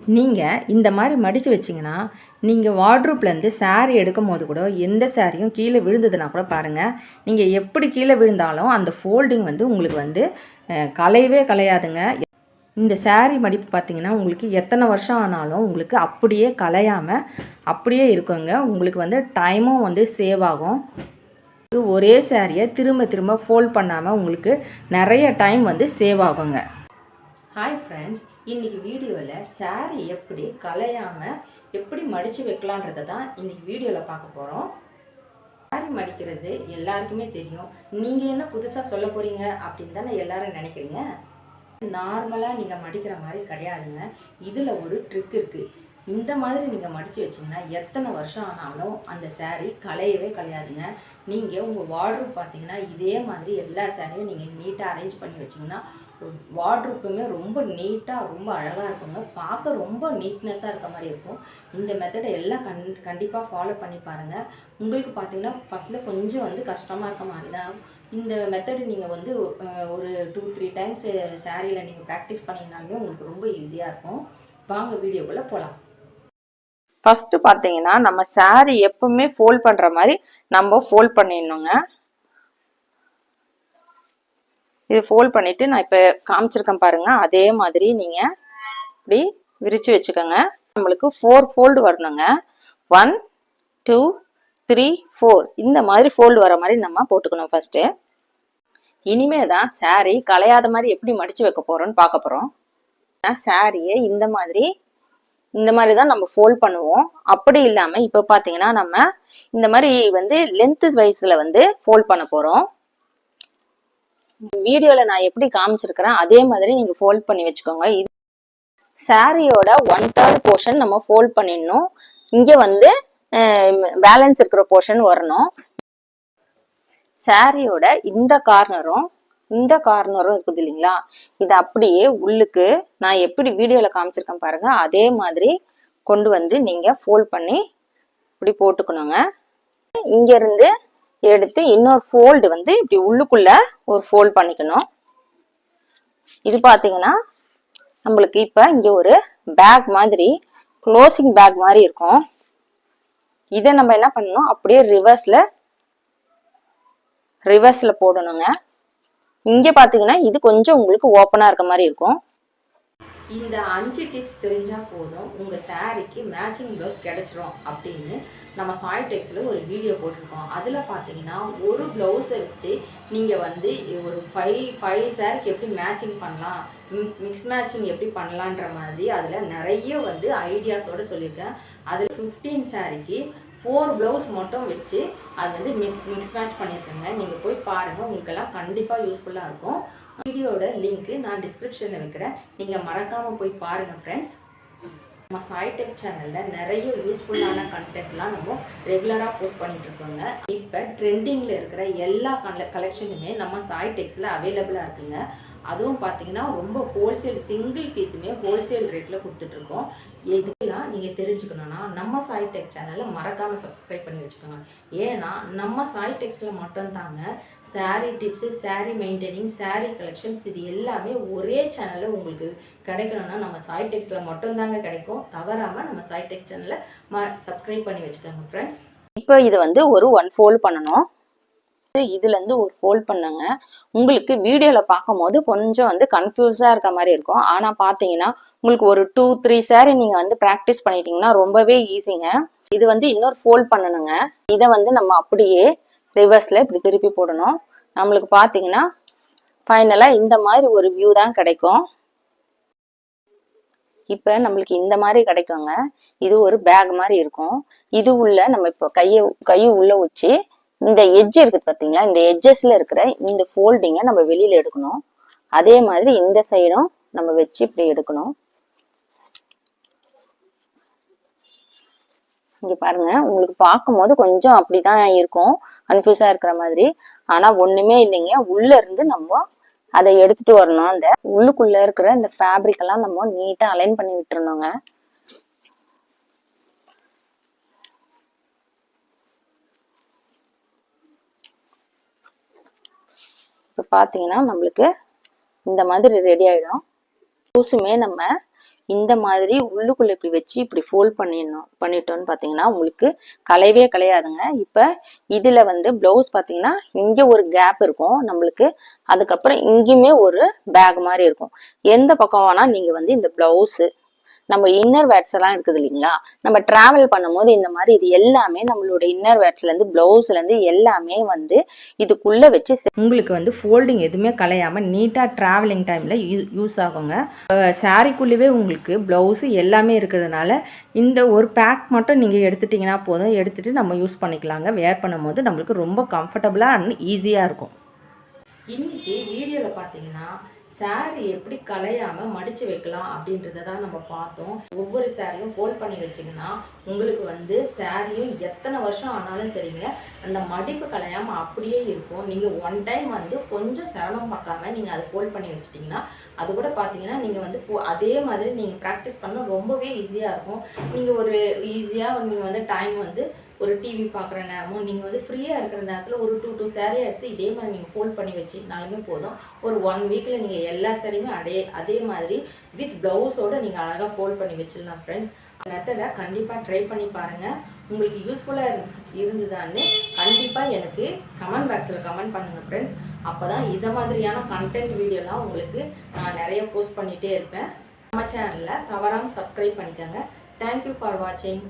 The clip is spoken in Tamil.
நீங்கள் இந்த மாதிரி மடித்து வச்சிங்கன்னா நீங்கள் வார்ட்ரூப்லேருந்து saree எடுக்கும் போது கூட எந்த சாரியும் கீழே விழுந்ததுன்னா கூட பாருங்கள் நீங்கள் எப்படி கீழே விழுந்தாலும் அந்த ஃபோல்டிங் வந்து உங்களுக்கு வந்து கலையவே கலையாதுங்க இந்த saree மடிப்பு பார்த்தீங்கன்னா உங்களுக்கு எத்தனை வருஷம் ஆனாலும் உங்களுக்கு அப்படியே கலையாமல் அப்படியே இருக்குங்க. உங்களுக்கு வந்து டைமும் வந்து சேவ் ஆகும். இது ஒரே சாரியை திரும்ப திரும்ப ஃபோல்ட் பண்ணாமல் உங்களுக்கு நிறைய டைம் வந்து சேவ் ஆகுங்க. ஹாய் ஃப்ரெண்ட்ஸ் இன்றைக்கி வீடியோவில் saree எப்படி கலையாமல் எப்படி மடித்து வைக்கலான்றதை தான் இன்றைக்கி வீடியோவில் பார்க்க போகிறோம் saree மடிக்கிறது எல்லாருக்குமே தெரியும். நீங்கள் என்ன புதுசாக சொல்ல போகிறீங்க அப்படின்னு தானே எல்லாரும் நினைக்கிறீங்க. நார்மலாக நீங்கள் மடிக்கிற மாதிரி கிடையாதுங்க. இதில் ஒரு ட்ரிக் இருக்குது இந்த மாதிரி நீங்கள் மடித்து வச்சிங்கன்னா எத்தனை வருஷம் ஆனாலும் அந்த சேரீ கலையவே கலையாதுங்க நீங்கள் உங்கள் வார்ட்ரூப் பார்த்தீங்கன்னா இதே மாதிரி எல்லா சாரியும் நீங்கள் நீட்டாக அரேஞ்ச் பண்ணி வச்சிங்கன்னா வார்ட்ரூப்புமே ரொம்ப நீட்டாக ரொம்ப அழகாக இருக்குங்க. பார்க்க ரொம்ப நீட்னஸாக இருக்க மாதிரி இருக்கும். இந்த மெத்தடை எல்லாம் கண் கண்டிப்பாக ஃபாலோ பண்ணி பாருங்கள் உங்களுக்கு பார்த்தீங்கன்னா ஃபஸ்ட்டில் கொஞ்சம் வந்து கஷ்டமாக இருக்க மாதிரி தான் இந்த மெத்தடு நீங்கள் வந்து ஒரு டூ த்ரீ டைம்ஸ் சாரியில் நீங்கள் ப்ராக்டிஸ் பண்ணிங்கனாலுமே உங்களுக்கு ரொம்ப ஈஸியாக இருக்கும். வாங்க வீடியோக்குள்ளே போகலாம் ஃபஸ்ட்டு பார்த்தீங்கன்னா நம்ம saree எப்பவுமே ஃபோல்ட் பண்ணுற மாதிரி நம்ம ஃபோல்ட் பண்ணிடணுங்க. இது ஃபோல்ட் பண்ணிவிட்டு நான் இப்போ காமிச்சிருக்கேன் பாருங்கள் அதே மாதிரி நீங்கள் இப்படி விரித்து வச்சுக்கோங்க. நம்மளுக்கு ஃபோர் ஃபோல்டு வரணுங்க. ஒன் டூ த்ரீ ஃபோர் இந்த மாதிரி ஃபோல்டு வர மாதிரி நம்ம போட்டுக்கணும் ஃபஸ்ட்டு இனிமே தான் சாரீ கலையாத மாதிரி எப்படி மடித்து வைக்க போகிறோன்னு பார்க்க போகிறோம் சாரியை இந்த மாதிரி இந்த மாதிரி தான் நம்ம ஃபோல்ட் பண்ணுவோம். அப்படி இல்லாமல் இப்போ பார்த்தீங்கன்னா நம்ம இந்த மாதிரி வந்து லென்த்து வைஸில் வந்து ஃபோல்ட் பண்ண போகிறோம் வீடியோல நான் எப்படி காமிச்சிருக்கிறேன் அதே மாதிரி நீங்க ஃபோல்ட் பண்ணி வச்சுக்கோங்க. இது சாரியோட ஒன் தேர்ட் போர்ஷன் நம்ம ஃபோல்ட் பண்ணிடணும். இங்க வந்து பேலன்ஸ் இருக்கிற போர்ஷன் வரணும். சாரியோட இந்த கார்னரும் இந்த கார்னரும் இருக்குது இல்லைங்களா? இது அப்படியே உள்ளுக்கு நான் எப்படி வீடியோல காமிச்சிருக்கேன் பாருங்க. அதே மாதிரி கொண்டு வந்து நீங்க ஃபோல்ட் பண்ணி இப்படி போட்டுக்கணுங்க. இங்க இருந்து எடுத்து இன்னொரு ஃபோல்டு வந்து இப்படி உள்ளுக்குள்ள ஒரு ஃபோல்ட் பண்ணிக்கணும். இது பார்த்தீங்கன்னா நம்மளுக்கு இப்போ இங்கே ஒரு பேக் மாதிரி க்ளோசிங் பேக் மாதிரி இருக்கும். இதை நம்ம என்ன பண்ணணும்? அப்படியே ரிவர்ஸில் ரிவர்ஸில் போடணுங்க. இங்கே பார்த்தீங்கன்னா இது கொஞ்சம் உங்களுக்கு ஓப்பனாக இருக்க மாதிரி இருக்கும். இந்த அஞ்சு டிப்ஸ் தெரிஞ்சால் போதும். உங்கள் சாரீக்கு மேட்சிங் ப்ளவுஸ் கிடைச்சிரும் அப்படின்னு நம்ம சாய் டெக்ஸில் ஒரு வீடியோ போட்டிருக்கோம். அதில் பார்த்தீங்கன்னா ஒரு ப்ளவுஸை வச்சு நீங்கள் வந்து ஒரு ஃபைவ் ஃபைவ் சாரிக்கு எப்படி மேட்சிங் பண்ணலாம் மிக்ஸ் மேட்சிங் எப்படி பண்ணலான்ற மாதிரி அதில் நிறைய வந்து ஐடியாஸோடு சொல்லியிருக்கேன். அதில் ஃபிஃப்டீன் சாரிக்கு ஃபோர் ப்ளவுஸ் மட்டும் வச்சு அது வந்து மிக் மிக்ஸ் மேட்ச் பண்ணியிருக்கேங்க. நீங்கள் போய் பாருங்கள் உங்களுக்கெல்லாம் கண்டிப்பாக யூஸ்ஃபுல்லாக இருக்கும். வீடியோட லிங்க்கு நான் டிஸ்கிரிப்ஷனில் வைக்கிறேன். நீங்கள் மறக்காமல் போய் பாருங்கள் ஃப்ரெண்ட்ஸ் நம்ம சாய்டெக் சேனலில் நிறைய யூஸ்ஃபுல்லான கண்டென்ட்லாம் நம்ம ரெகுலராக போஸ்ட் பண்ணிகிட்ருக்கோங்க இப்போ ட்ரெண்டிங்கில் இருக்கிற எல்லா கல கலெக்ஷனுமே நம்ம சாய்டெக்ஸில் அவைலபிளாக இருக்குங்க. அதுவும் பார்த்தீங்கன்னா ரொம்ப ஹோல்சேல் சிங்கிள் பீஸுமே ஹோல்சேல் ரேட்டில் கொடுத்துட்ருக்கோம் இது நீங்கள் தெரிஞ்சுக்கணுன்னா நம்ம சாய்டெக் சேனலை மறக்காமல் சப்ஸ்கிரைப் பண்ணி வச்சுக்கோங்க. ஏன்னா நம்ம சாய்டெக்ஸில் மட்டும்தாங்க sari tips sari maintaining sari collections இது எல்லாமே ஒரே சேனலில் உங்களுக்கு கிடைக்கணும்னா நம்ம சாய்டெக்ஸில் மட்டும்தாங்க கிடைக்கும். தவறாமல் நம்ம சாய்டெக் சேனலை ம சப்ஸ்கிரைப் பண்ணி வச்சுக்கோங்க ஃப்ரெண்ட்ஸ் இப்போ இது வந்து ஒரு ஒன் ஃபோல்ட் பண்ணணும். இதுலேருந்து ஒரு ஃபோல்ட் பண்ணுங்க. உங்களுக்கு வீடியோவில் பார்க்கும்போது கொஞ்சம் வந்து கன்ஃபியூஸாக இருக்க மாதிரி இருக்கும். ஆனால் பார்த்தீங்கன்னா உங்களுக்கு ஒரு டூ த்ரீ சாரி நீங்க வந்து ப்ராக்டிஸ் பண்ணிட்டீங்கன்னா ரொம்பவே ஈஸிங்க இது வந்து இன்னொரு ஃபோல்ட் பண்ணணுங்க. இதை வந்து நம்ம அப்படியே ரிவர்ஸ்ல இப்படி திருப்பி போடணும். நம்மளுக்கு பார்த்தீங்கன்னா ஃபைனலா இந்த மாதிரி ஒரு வியூ தான் கிடைக்கும். இப்ப நம்மளுக்கு இந்த மாதிரி கிடைக்குங்க. இது ஒரு பேக் மாதிரி இருக்கும். இது உள்ள நம்ம இப்போ கையை கையை உள்ள வச்சு இந்த எட்ஜ் இருக்குது பார்த்தீங்களா இந்த எட்ஜஸில் இருக்கிற இந்த ஃபோல்டிங்கை நம்ம வெளியில எடுக்கணும். அதே மாதிரி இந்த சைடும் நம்ம வச்சு இப்படி எடுக்கணும். இங்கே பாருங்க உங்களுக்கு பார்க்கும்போது கொஞ்சம் அப்படிதான் இருக்கும் கன்ஃபியூஸா இருக்கிற மாதிரி. ஆனா ஒண்ணுமே இல்லைங்க. உள்ள இருந்து நம்ம அதை எடுத்துட்டு வரணும். அந்த உள்ளுக்குள்ள இருக்கிற இந்த ஃபேப்ரிக் எல்லாம் நம்ம நீட்டா அலைன் பண்ணி விட்டுருந்தோங்க இப்போ பார்த்தீங்கன்னா நம்மளுக்கு இந்த மாதிரி ரெடி ஆயிடும். பூசுமே நம்ம இந்த மாதிரி உள்ளுக்குள்ள இப்படி வச்சு இப்படி ஃபோல்ட் பண்ணிடணும் பண்ணிட்டோம்னு பார்த்தீங்கன்னா உங்களுக்கு கலையவே கலையாதுங்க இப்போ இதில் வந்து ப்ளவுஸ் பார்த்தீங்கன்னா இங்கே ஒரு கேப் இருக்கும் நம்மளுக்கு. அதுக்கப்புறம் இங்கேயுமே ஒரு பேக் மாதிரி இருக்கும். எந்த பக்கம் வேணால் நீங்கள் வந்து இந்த ப்ளவுஸு நம்ம இன்னர் வேர்ட்ஸ் எல்லாம் இருக்குது இல்லைங்களா? நம்ம டிராவல் பண்ணும்போது இந்த மாதிரி இது எல்லாமே நம்மளோட இன்னர் வேர்ட்ஸ்ல இருந்து பிளவுஸ்ல இருந்து எல்லாமே வந்து இதுக்குள்ள வச்சு உங்களுக்கு வந்து ஃபோல்டிங் எதுவுமே கலையாமல் நீட்டாக ட்ராவலிங் டைமில் யூஸ் ஆகுங்க. சாரிக்குள்ளவே உங்களுக்கு ப்ளவுஸு எல்லாமே இருக்கிறதுனால இந்த ஒரு பேக் மட்டும் நீங்கள் எடுத்துட்டிங்கன்னா போதும். எடுத்துகிட்டு நம்ம யூஸ் பண்ணிக்கலாங்க. வேர் பண்ணும்போது நம்மளுக்கு ரொம்ப கம்ஃபர்டபுளாக அண்ட் ஈஸியாக இருக்கும். இன்னைக்கு வீடியோவில் பார்த்தீங்கன்னா saree எப்படி கலையாமல் மடித்து வைக்கலாம் அப்படின்றத தான் நம்ம பார்த்தோம். ஒவ்வொரு சாரியும் ஃபோல்ட் பண்ணி வச்சிங்கன்னா உங்களுக்கு வந்து சாரியும் எத்தனை வருஷம் ஆனாலும் சரிங்க அந்த மடிப்பு கலையாமல் அப்படியே இருக்கும். நீங்கள் ஒன் டைம் வந்து கொஞ்சம் சிரமம் பார்க்காம நீங்கள் அதை ஃபோல்ட் பண்ணி வச்சிட்டிங்கன்னா அது கூட பார்த்தீங்கன்னா நீங்கள் வந்து அதே மாதிரி நீங்கள் ப்ராக்டிஸ் பண்ண ரொம்பவே ஈஸியாக இருக்கும். நீங்கள் ஒரு ஈஸியாக நீங்கள் வந்து டைம் வந்து ஒரு டிவி பார்க்குற நேரமும் நீங்கள் வந்து ஃப்ரீயாக இருக்கிற நேரத்தில் ஒரு டூ டூ saree எடுத்து இதே மாதிரி நீங்கள் ஃபோல்ட் பண்ணி வச்சிங்கனாலுமே போதும். ஒரு ஒன் வீக்கில் நீங்கள் எல்லா சாரியுமே அதே அதே மாதிரி வித் ப்ளவுஸோடு நீங்கள் அழகாக ஃபோல்ட் பண்ணி வச்சிடலாம் ஃப்ரெண்ட்ஸ் மெத்தடை கண்டிப்பாக ட்ரை பண்ணி பாருங்கள் உங்களுக்கு யூஸ்ஃபுல்லாக இருந்து இருந்ததான்னு கண்டிப்பாக எனக்கு கமெண்ட் பாக்ஸில் கமெண்ட் பண்ணுங்கள் ஃப்ரெண்ட்ஸ் அப்போ தான் இதை மாதிரியான கண்டென்ட் வீடியோலாம் உங்களுக்கு நான் நிறைய போஸ்ட் பண்ணிகிட்டே இருப்பேன். நம்ம சேனலில் தவறாமல் சப்ஸ்கிரைப் பண்ணிக்கோங்க. தேங்க்யூ ஃபார் வாட்சிங்